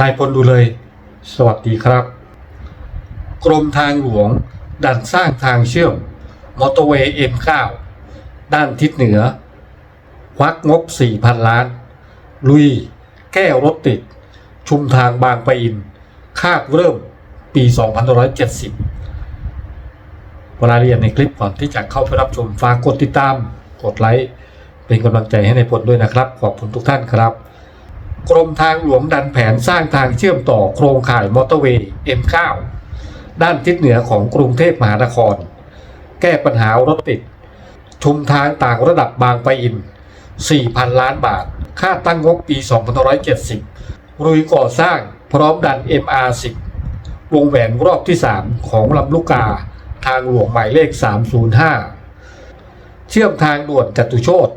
นายพลดูเลย สวัสดีครับ กรมทางหลวงดันสร้างทางเชื่อม มอเตอร์เวย์ M9 ด้านทิศเหนือ ควักงบ 4,000 ล้าน ลุย แก้รถติด ชุมทางบางปะอิน คาดเริ่มปี 2570 เวลาเรียนในคลิปก่อนที่จะเข้าไปรับชมฝากกดติดตาม กดไลค์ เป็นกำลังใจให้ในายพลด้วยนะครับ ขอบคุณทุกท่านครับ กรมทางหลวงดันแผนสร้างทางเชื่อมต่อโครงข่ายมอเตอร์เวย์ M9 ด้านทิศเหนือของกรุงเทพมหานคร แก้ปัญหารถติด ชุมทางต่างระดับบางปะอิน 4,000 ล้านบาท ค่าตั้งงบปี 2570 รุยก่อสร้างพร้อมดัน MR10 วงแหวนรอบที่ 3 ของลำลูกกา ทางหลวงหมายเลข 305 เชื่อมทางด่วนจตุโชต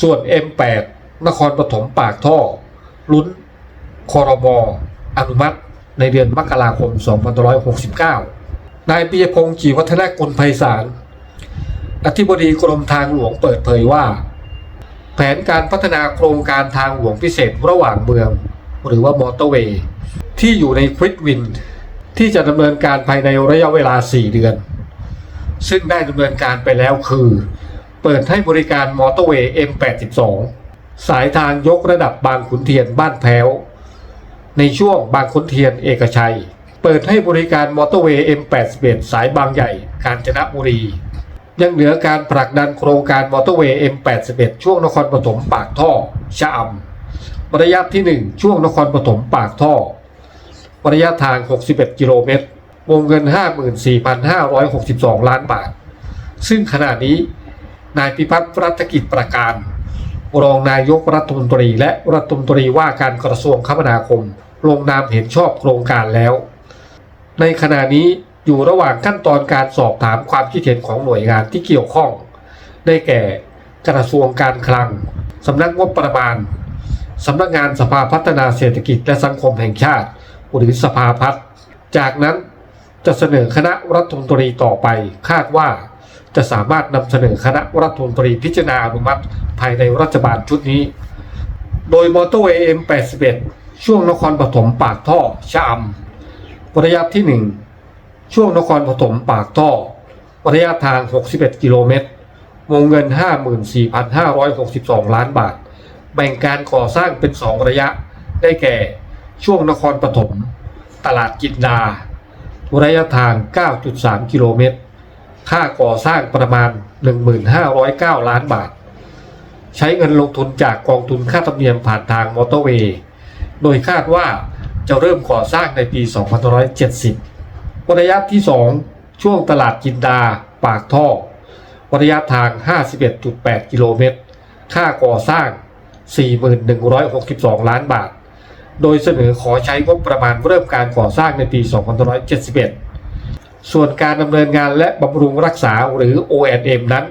ส่วน M8 นครปฐมปากท่อ ลุ้นคอรมออนุมัติ ในเดือนมกราคม 2569 นายปิยพงศ์จีวัฒนกุลไพศาล อธิบดีกรมทางหลวงเปิดเผยว่า แผนการพัฒนาโครงการทางหลวงพิเศษระหว่างเมือง หรือว่ามอเตอร์เวย์ที่อยู่ในควิดวิน ที่จะดำเนินการภายในระยะเวลา 4 เดือน ซึ่งได้ดำเนินการไปแล้วคือ เปิดให้บริการมอเตอร์เวย์ M82 สายทางยกระดับบางขุนเทียนบ้านแพ้ว ในช่วงบางขุนเทียนเอกชัย เปิดให้บริการมอเตอร์เวย์ M81 สายบางใหญ่กาญจนบุรี ยังเหลือการผลักดันโครงการมอเตอร์เวย์ M81 ช่วงนครปฐมปากท่อ ชะอำระยะที่ 1 ช่วงนครปฐมปากท่อ ระยะทาง 61 กิโลเมตร วงเงิน 54,562 ล้านบาท ซึ่งขณะนี้นายพิพัฒน์รัฐกิจประการ รองนายกรัฐมนตรีและรัฐมนตรีว่าการกระทรวงคมนาคม ลงนามเห็นชอบโครงการแล้ว ในขณะนี้อยู่ระหว่างขั้นตอนการสอบถามความคิดเห็นของหน่วยงานที่เกี่ยวข้อง ได้แก่กระทรวงการคลัง สำนักงบประมาณ สำนักงานสภาพัฒนาเศรษฐกิจและสังคมแห่งชาติ หรือสภาพัฒน์จากนั้นจะเสนอคณะรัฐมนตรีต่อไปคาดว่า จะสามารถนำเสนอคณะรัฐมนตรีพิจารณาอนุมัติภายในรัฐบาลชุดนี้ โดยมอเตอร์เวย์ M81 ช่วงนครปฐมปากท่อชะอำระยะที่ 1 ช่วงนครปฐมปากท่อ ระยะทาง 61 กิโลเมตร วงเงิน 54,562 ล้านบาท แบ่งการก่อสร้างเป็น 2 ระยะ ได้แก่ ช่วงนครปฐม ตลาดกินดา ระยะทาง 9.3 กิโลเมตร ค่าก่อสร้างประมาณ 1509 ล้านบาท ใช้เงินลงทุนจากกองทุนค่าธรรมเนียมผ่านทางมอเตอร์เวย์ โดยคาดว่าจะเริ่มก่อสร้างในปี 2570 ระยะที่ 2 ช่วงตลาดกินดา ปากท่อ ระยะทาง 51.8 กิโลเมตร ค่าก่อสร้าง 4162 ล้านบาท โดยเสนอขอใช้งบประมาณเริ่มการก่อสร้างในปี 2571 ส่วนการดำเนินงานและบำรุงรักษาหรือ O&M นั้น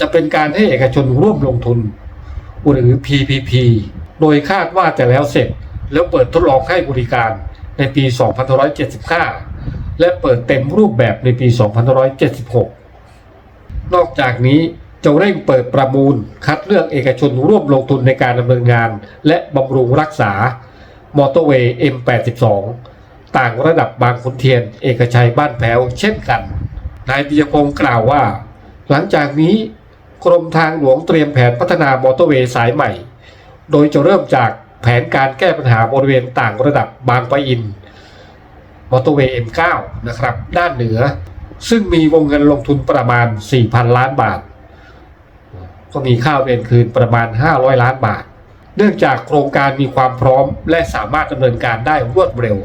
จะเป็นการให้เอกชนร่วมลงทุน หรือ PPP โดยคาดว่าจะแล้วเสร็จแล้วเปิดทดลองให้บริการในปี 2575 และเปิดเต็มรูปแบบในปี 2576 นอกจากนี้จะเร่งเปิดประมูลคัดเลือกเอกชนร่วมลงทุนในการดำเนินงาน และบำรุงรักษา มอเตอร์เวย์ M82 ต่างระดับบางขุนเทียน เอกชัยบ้านแพ้วเช่นกัน นายปิยพงศ์กล่าวว่า หลังจากนี้กรมทางหลวงเตรียมแผนพัฒนามอเตอร์เวย์สายใหม่ โดยจะเริ่มจากแผนการแก้ปัญหาบริเวณต่างระดับบางปะอินมอเตอร์เวย์ M9 นะครับ ด้านเหนือ ซึ่งมีวงเงินลงทุนประมาณ 4,000 ล้านบาท ก็มีค่าเวรคืนประมาณ 500 ล้านบาท เนื่องจากโครงการมีความพร้อมและสามารถดำเนินการได้รวดเร็ว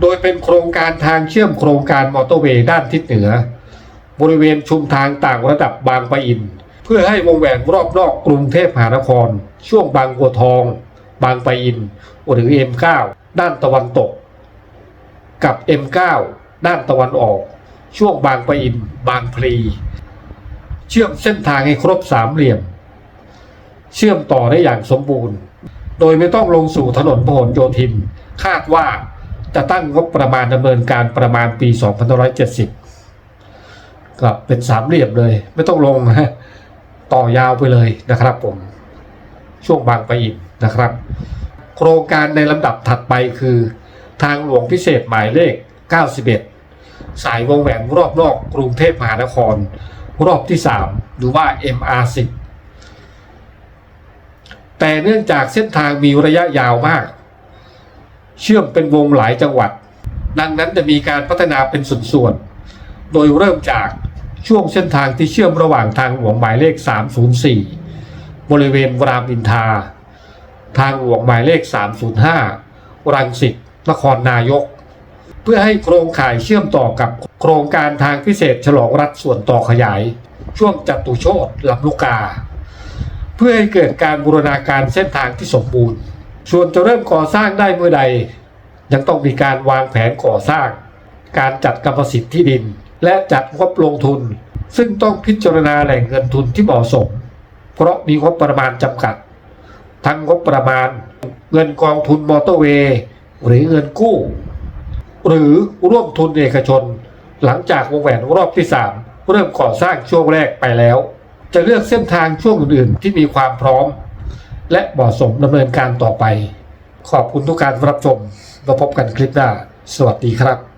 โดยเป็นโครงการทางเชื่อมโครงการมอเตอร์เวย์ด้านทิศเหนือ บริเวณชุมทางต่างระดับบางปะอิน เพื่อให้วงแหวนรอบนอกกรุงเทพมหานคร ช่วงบางบัวทอง บางปะอิน หรือ M9 ด้านตะวันตก กับ M9 ด้านตะวันออก ช่วงบางปะอิน บางพลี เชื่อมเส้นทางให้ครบสามเหลี่ยม เชื่อมต่อได้อย่างสมบูรณ์ โดยไม่ต้องลงสู่ถนนพหลโยธิน คาดว่า จะตั้งงบประมาณดำเนินการประมาณปี 2570ก็เป็นสามเหลี่ยมเลย ไม่ต้องลงนะฮะต่อยาวไปเลยนะครับผม ช่วงบางปะอินนะครับ โครงการในลำดับถัดไปคือ ทางหลวงพิเศษหมายเลข 91 สายวงแหวนรอบนอกกรุงเทพมหานคร รอบที่ 3 หรือว่า MR10 แต่เนื่องจากเส้นทางมีระยะยาวมาก เชื่อมเป็นวงหลายจังหวัด ดังนั้นจะมีการพัฒนาเป็นส่วนๆ โดยเริ่มจากช่วงเส้นทางที่เชื่อมระหว่างทางหลวงหมายเลข 304 บริเวณรามอินทราทางหลวงหมายเลข 305 รังสิต นครนายก เพื่อให้โครงข่ายเชื่อมต่อกับโครงการทางพิเศษฉลองรัฐส่วนต่อขยาย ช่วงจตุโชตลำลูกกา เพื่อให้เกิดการบูรณาการเส้นทางที่สมบูรณ์ ส่วนจะเริ่มก่อสร้างได้เมื่อใด ยังต้องมีการวางแผนก่อสร้าง การจัดกรรมสิทธิ์ที่ดิน และจัดงบลงทุน ซึ่งต้องพิจารณาแหล่งเงินทุนที่เหมาะสม เพราะมีงบประมาณจำกัด ทั้งงบประมาณ เงินกองทุนมอเตอร์เวย์หรือเงินกู้ หรือร่วมทุนเอกชน หลังจากวงแหวนรอบที่ 3 เริ่มก่อสร้างช่วงแรกไปแล้ว จะเลือกเส้นทางช่วงอื่นๆที่มีความพร้อม และเหมาะสมดำเนินการต่อไป ขอบคุณทุกการรับชมเราพบกันคลิปหน้า สวัสดีครับ